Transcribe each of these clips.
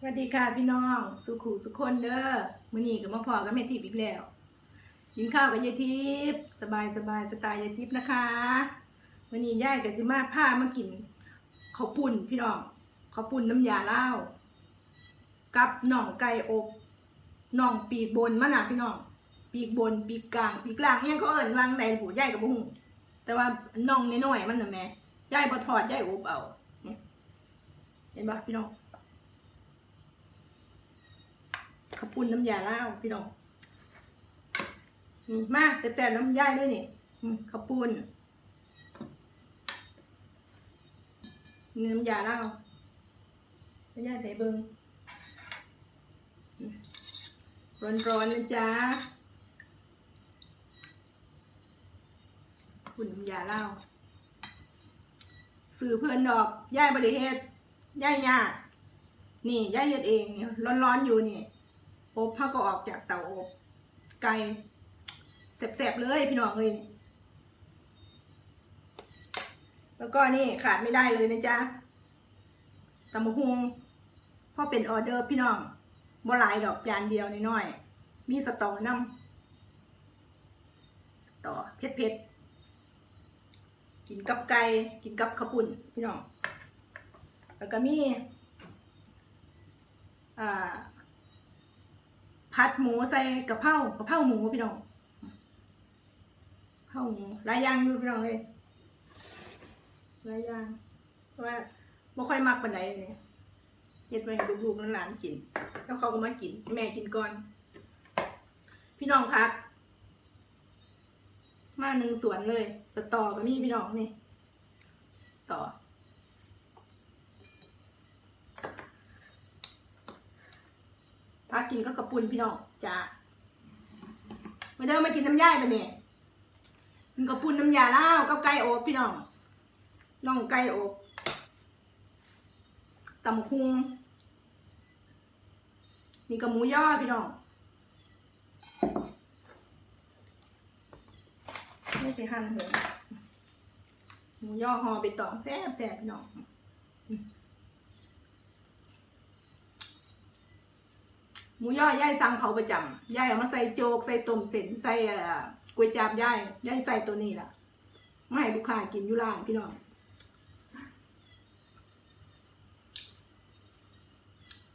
สวัสดีค่ะพี่น้องสุขุทุคนเด้อมื้อนี้ก็มาพอกับแม่ทิพย์อีกแล้วกินข้าวกับยายทิพย์สบายสบายสไตล์ยายทิพย์นะคะมื้อนี้ยายก็สิมาพามากินข้าวปุ่นพี่น้องข้าวปุ่นน้ำยาเลากับน่องไก่อบน่องปีกบนมันนะพี่น้องปีกบนปีกกลางปีกกลางอิหยังเขาเอิ้นวางใดผู้ยายก็บ่ฮู้แต่ว่าน่องน้อยๆมันนะแม่ยายบ่ทอดยายอบเอาเนี่ยเห็นบ่พี่น้อง ข้าวปุ้นน้ำยาล่าพี่น้องมาแซ่บๆน้ำย่ายด้วยนี่ข้าวปุ้นน้ำยาล่าน้ำยาใส่เบิงอืมร้อนๆนะจ๊ะปุ้นน้ำยาเล่าสื่อเพื่อนดอกย่ายบริเฮ็ดย่ายยากนี่ย่ายเฮ็ดเองนี่ร้อนๆอยู่นี่ อบเขาก็ออกจากเตาอบไก่แสบๆเลยพี่น้องเลยแล้วก็นี่ขาดไม่ได้เลยนะจ๊ะตำมะฮุงพราะเป็นออเดอร์พี่น้องบ่หลายดอกจานเดียวน้อยๆมีสตอน้ำสตอเผ็ดๆกินกับไก่กินกับข้าวปุ้นพี่น้องแล้วก็มีอ่า ผัดหมูใส่กะเพรากะเพราหมูพี่น้องเพราหมูหลายอย่างอยู่พี่น้องเลยหลายอย่างเพราะว่าไม่ค่อยมักปานใดเนี่ยเฮ็ดไว้ให้ลูกๆหลานๆกิน แล้วเขาก็มากิน แม่กินก่อน พี่น้องพัก มาหนึ่งสวนเลย สตอก็มีพี่น้องนี่ ต่อ พากินก็กระปุนพี่น้องจ้ามาเดินมากินน้ำย่ายไปเนี่ยกินกระปุนน้ำยาเล่ากับไก่โอบพี่น้องน้องไก่โอบตำคุงมีกระหมูย่อพี่น้องนี่สิหั่นเหรอหมูย่อห่อไปตองแซ่บแซ่บพี่น้อง หมูย่อย่ายสั่งเขาประจำย่ายเอามาใส่โจกใส่ต้มเส้นใส่ก๋วยจับย่ายย่ายใส่ตัวนี้ล่ะไม่ให้ลูกค้ากินอยู่ร้านพี่น้อง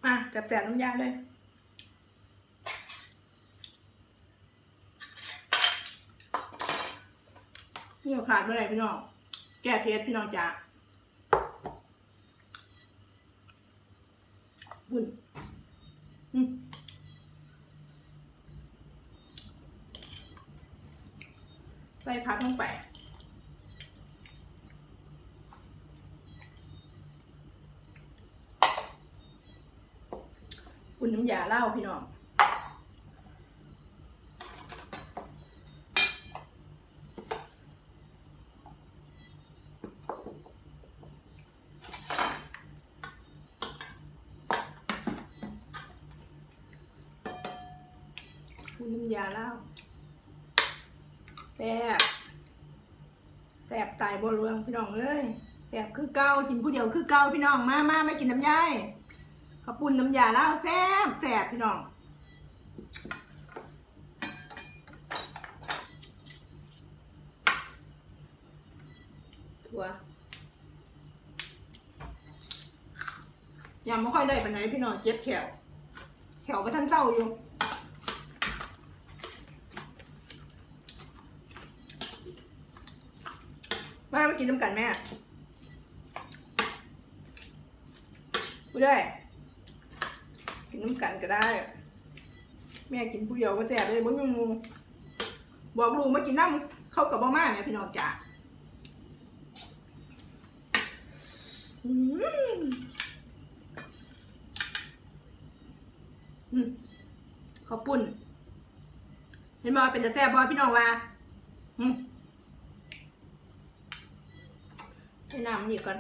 อะจับแจกน้ำยาเลยนี่ขาดเมื่อไหร่พี่น้อง แก้เพชรพี่น้องจ๋าบุญอืม ใส่ผักลงไป คุณน้ำยาเล่า พี่น้องคุณน้ำยาเล่าแซ่บแสบตายบนเรืองพี่น้องเลยแสบคือเกากินผู้เดียวคือเกาพี่น้องมามาไม่กินน้ำยาย ข้าวปุ้นน้ำยาแล้วแสบแสบพี่น้องถั่วยำไม่ค่อยได้ปานไหนพี่น้องเจ็บแขวแขวไปท่านเศร้าอยู่มามากินน้ำกันแม่ผู้ได้ กินน้ำกันก็ได้ แม่กินผู้เดียวก็แซ่บเลยบ่มีหมูบอกลูกมากินน้ำเข้ากับบ่มาแม่พี่น้องจ๋าอืมอืมข้าปุ้นเห็นบ่เป็นแต่แซ่บบ่พี่น้องว่าอืมให้น้ำนี่ก่อน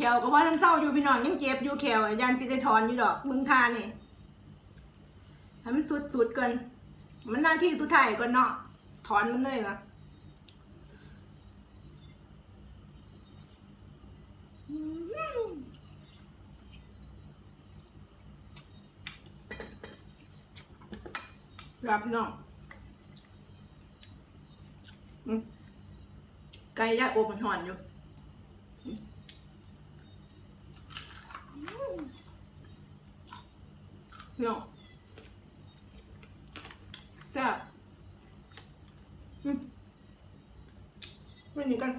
ขวก็ว่าท่านเศร้าอยู่พี่น้องยังเจ็บอยู่แขวะยันสิได้ถอนอยู่ดอกมึงทานี่ให้มันสุดๆก่อนมันหน้าที่สุดท้ายก่อนเนาะถอนมันเลยนะรับพี่น้องไก่ย่างอบมันหอนอยู่อืม พี่น้องแซ่บอืมไม่หนีกัน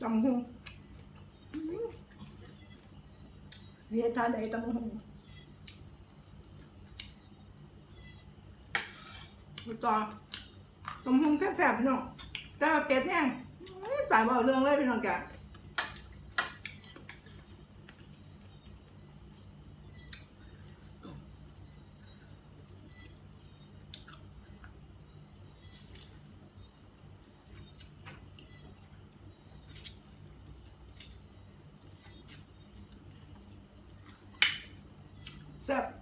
จำหงเสียชาใดจำหงต่อจำหงแซ่บๆพี่น้อง แต่ว่าเป็ดแห้งอื้อสายบอกเรื่องเลยพี่น้องแกแซ่บ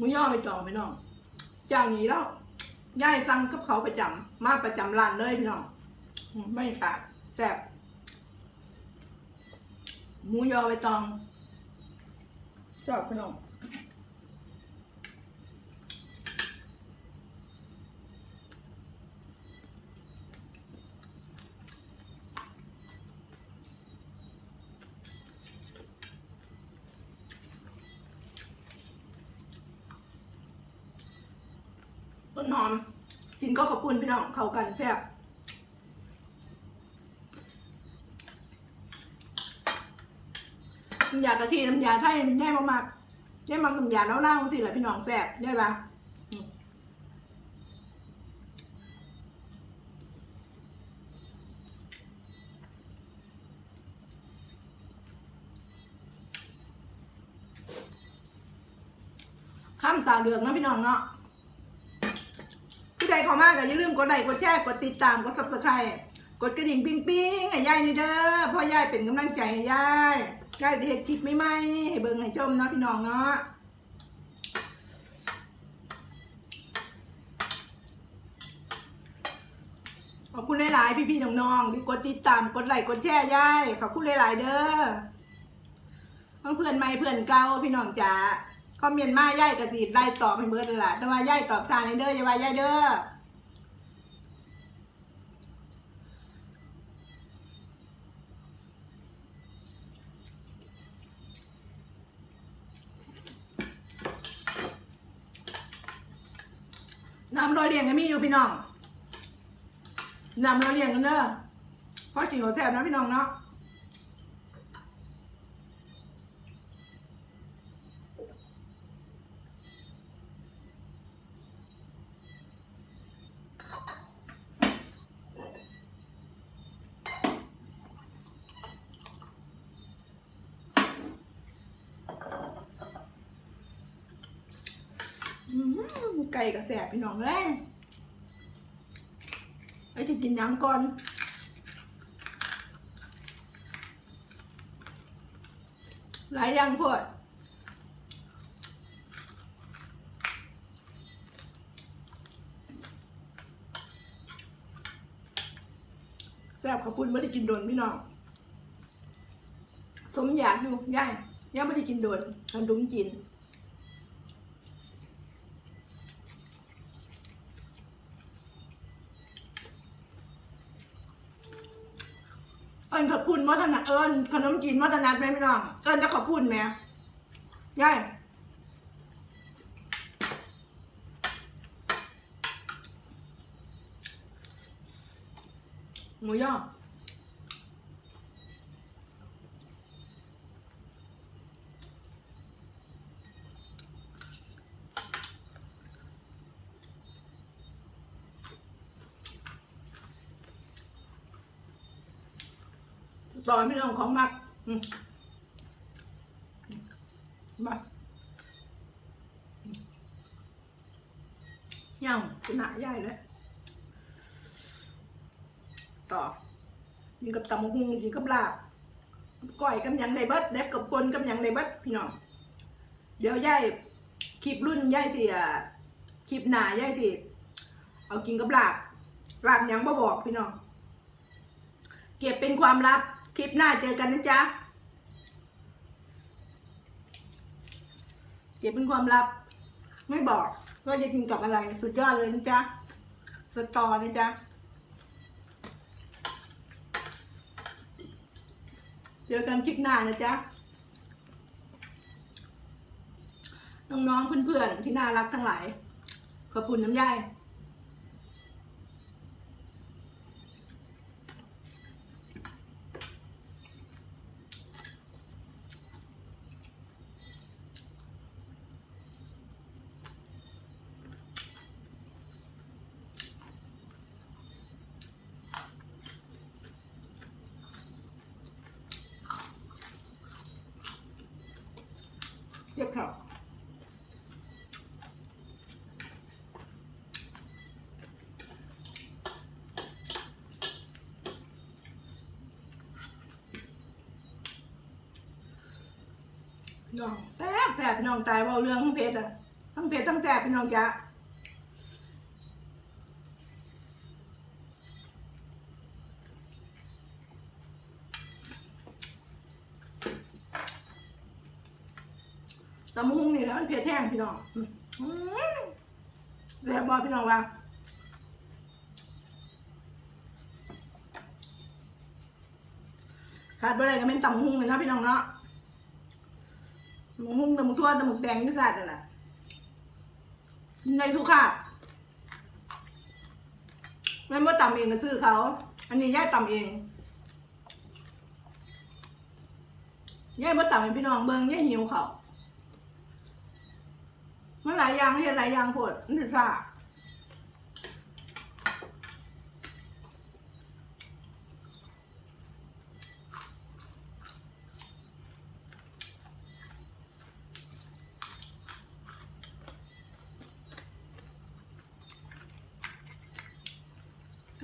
หมูย่อไปจองพี่น้องเจ้านี้แล้วย่ายสั่งกับเขาประจำมาประจำร้านเลยพี่น้องไม่ขาดแซ่บหมูยอไปตองชอบพี่น้องต้นหอม นก็ขอบคุณพี่น้องเข้ากันแซ่บน้ำยากะทิน้ำยาไทยแน่มากๆแน่มากน้ำยาเล่าๆสิแหละพี่น้องแซ่บได้ปะข้ามตาเหลืองนะพี่น้องเนาะ ใดเขามาก็อย่าลืมกดไลค์กดแชร์กดติดตามกดซับสไครต์กดกระดิ่งปิ้งปิ้งให้ยายนี่เด้อพ่อยายเป็นกำลังใจให้ยายยายจะเห็ดคลิปไม่ไหมให้เบิ่งให้ชมเนาะพี่น้องเนาะขอบคุณหลายๆพี่ๆน้องๆที่กดติดตามกดไลค์กดแชร์ยายขอบคุณหลายๆเด้อเพื่อนใหม่เพื่อนเก่าพี่น้องจ๋า คอมเมนต์มาย่ายกระติดไล่ตอบให้เบิดเลยล่ะแต่ว่าย่ายตอบซาในเด้ออย่าว่าย่ายเด้อน้ำรอยเลียงก็มีอยู่พี่น้องน้ำรอยเลียงกันเด้อเพราะจิ๋วแซ่บนะพี่น้องเนาะอืมไก่กับแสบพี่น้องเลยไอ้จะกินน้ำก่อนหลายอย่างพวดแซ่บขอบคุณไม่ได้กินโดนพี่น้อง สมอยากอยู่ย่ายย่าไม่ได้กินโดนทำดุ้งกิน เอิญขอบคุณ วัฒนะเอิญขนมจีนวัฒนัดไหมพี่น้อง เอิญจะขอบคุณไหมยายหมูย่อ ตอนพี่น้องของมักมาย่างเป็นหนาใหญ่เลยต่อยิงกับตำมุงยิงกับลาบก้อยกับยังในบิดเด็บกับปนกับยังในบิดพี่น้องเดี๋ยวย่ายคลิปรุ่นย่ายสิคลิปหนาย่ายสิเอากินกับลาบลาบยังบ่บอกพี่น้องเก็บเป็นความลับ ลิปหน้าเจอกันนะจ๊ะ เก็บเป็นความลับ ไม่บอกว่าจะกินกับอะไรสุดยอดเลยนะจ๊ะ สตอนะจ๊ะ เจอกันคลิปหน้านะจ๊ะ น้องๆเพื่อนๆที่น่ารักทั้งหลาย ขอบคุณน้ำย่าย น้องแซ่บแซ่บพี่น้องตายเว่าเรื่องทั้งเพชรอะทั้งเพชรทั้งแซ่บพี่น้องจ้ะตำมะฮุงนี่แล้วมันเผ็ดแห้งพี่น้องแซ่บบอกพี่น้องว่าขาดไปเลยก็เป็นตำมะฮุงเลยนะพี่น้องเนาะ มุ้งตะมุขทั่วตะมุขแดงที่สัตว์นั่นแหละในทุกขาดไม่ว่อตำเองก็ซื้อเขา อันนี้ย่าตำเองย่ายว่าตำเป็นพี่น้องเบิ้งย่าหิวเขามันหลายอย่างเห็นหลายอย่างโพดมันถือซ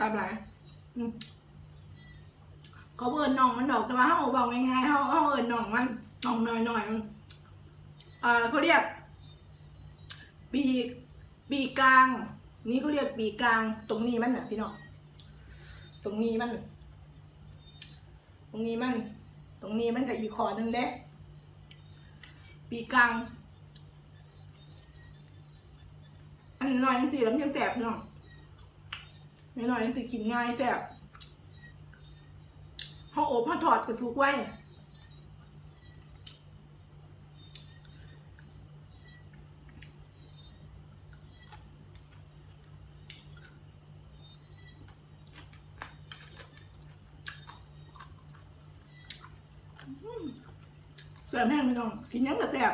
าทำไรเขาเอิญน่องมันดอกแต่ว่าเขาบอกง่ายๆเขาเขาเอิญน่องมันน่องหน่อยๆมันเอ่อเขาเรียก ปีกปีกลาง นี่เขาเรียกปีกกลาง ตรงนี้มันน่ะพี่น้องตรงนี้มัน ตรงนี้มัน ตรงนี้มันกับอีกคอหนึ่งเด้ปีกลาง อันนี้น้อยยังตีแล้วมันยังแตกพี่น้อง น้อยๆยังตีกินง่ายแตกเขาอบเขาถอดกระสุกไว้แซ่บแห้งพี่น้องกินยังก็แซ่บ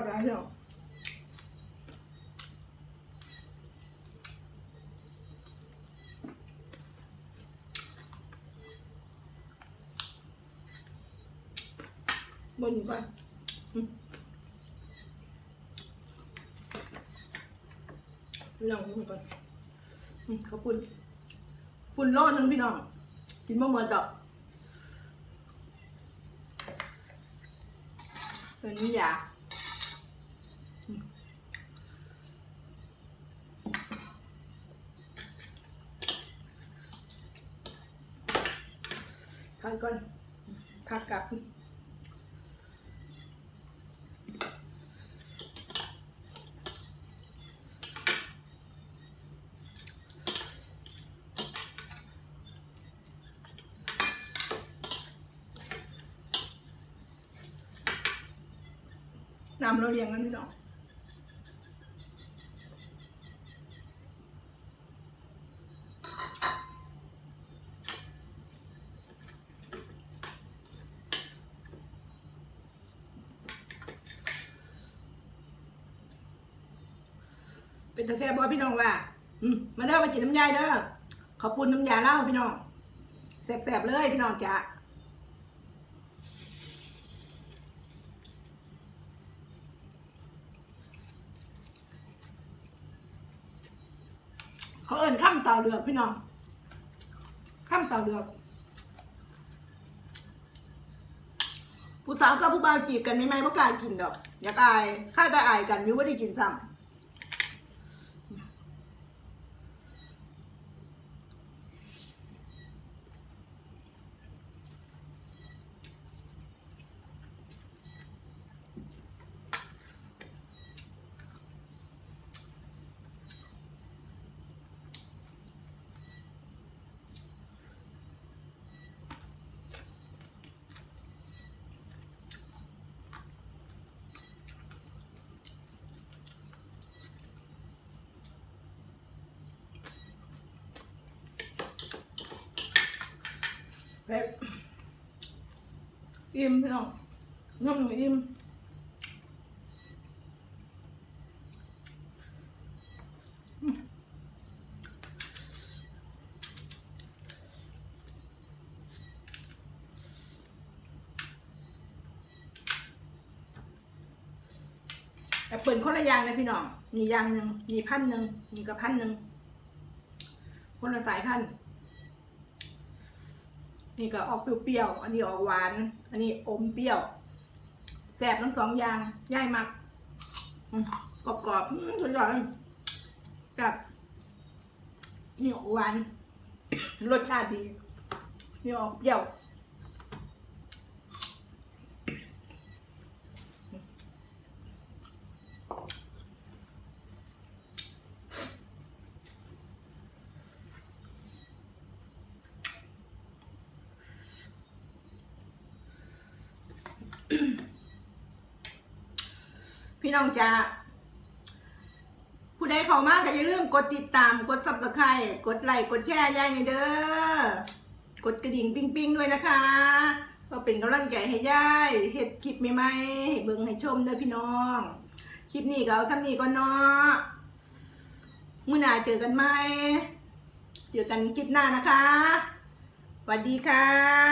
บหลายพี่น้องบนอยู่ก่อนพี่น้องบนก่อนอืมเขาวปุ่นปุ่นโลนึงพี่น้อง กินมะเมือดอกเป็นนิยา กก่อนพักกลับน้ำเราเลี้ยงกันพี่น้อง เป็นตาแซ่บบอพี่น้องว่าอืมมาเด้อมากินน้ำยายเด้อขอบคุณน้ำยาเล่าพี่น้องแซ่บๆเลยพี่น้องจ้ะเขาเอิ้นข้ามต่าเลือกพี่น้องข้ามต่าเลือกผู้สาวกับผู้บ่าวจีบกันไม่ไหมว่ากล้ากินดอก อยากอายข้าได้อายกันยูไม่ได้กินซ้ำแบบ อิ่มพี่น้องน้ำหนึ่งอิ่มแอปเปิลคนละอย่างเลยพี่น้องนี่อย่างหนึ่งนี่พันหนึ่งนี่ก็พันหนึ่งคนละสายพันธุ์ นี่ก็ออกเปรี้ยวๆ อันนี้ออกหวาน อันนี้อมเปรี้ยว แสบทั้งสองอย่างย่ายมากกรอบๆอืมสุดยอดกับนี่ออกหวาน รสชาติดีนี่ออกเปรี้ยว น้องจ้าผู้ใดเข้ามาก็อย่าลืมกดติดตาม กดซับสไครต์กดไลค์กดแชร์ยายในเด้อกดกระดิ่งปิ้งปิ้งๆด้วยนะคะเพื่อเป็นกำลังใจให้ยายเฮ็ดคลิปใหม่ๆให้เบิ่งให้ชมเด้อพี่น้อง คลิปนี้ก็เอาซ้ำนี้ก่อนเนาะมื้อหน้าเจอกันไหมเจอกันคลิปหน้านะคะสวัสดีค่ะ